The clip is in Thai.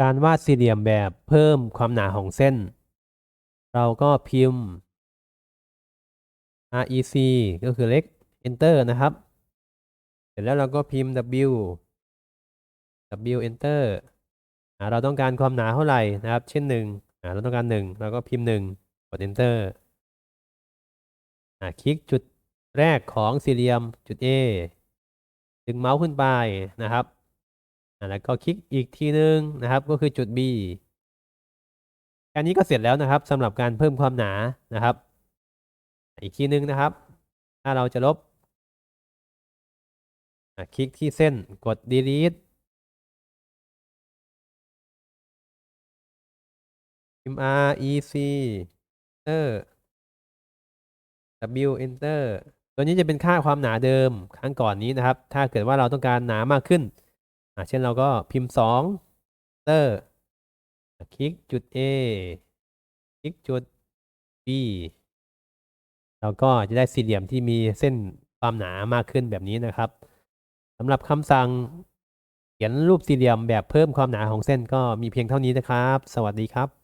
การวาดสี่เหลี่ยมแบบเพิ่มความหนาของเส้น เราก็พิมพ์ rec ก็คือเล็ก enter นะครับ เสร็จแล้วเราก็พิมพ์ w w enter เราต้องการความหนาเท่าไหร่นะครับ เช่นหนึ่งเราต้องการหนึ่งเราก็พิมพ์หนึ่งกด enter คลิกจุดแรกของสี่เหลี่ยมจุด A ดึงเมาส์ขึ้นไปนะครับ แล้วก็คลิกอีกทีหนึ่งนะครับ ก็คือจุด B แค่นี้ก็เสร็จแล้วนะครับสำหรับการเพิ่มความหนานะครับ อีกทีหนึ่งนะครับ ถ้าเราจะลบคลิกที่เส้นกด delete พิมพ์ r e c enter w enter ตัวนี้จะเป็นค่าความหนาเดิมครั้งก่อนนี้นะครับ ถ้าเกิดว่าเราต้องการหนามากขึ้น เช่นเราก็พิมพ์2เตอร์คลิกจุด A คลิกจุด B เราก็จะได้สี่เหลี่ยมที่มีเส้นความหนามากขึ้นแบบนี้นะครับสำหรับคำสั่งเขียนรูปสี่เหลี่ยมแบบเพิ่มความหนาของเส้นก็มีเพียงเท่านี้นะครับ สวัสดีครับ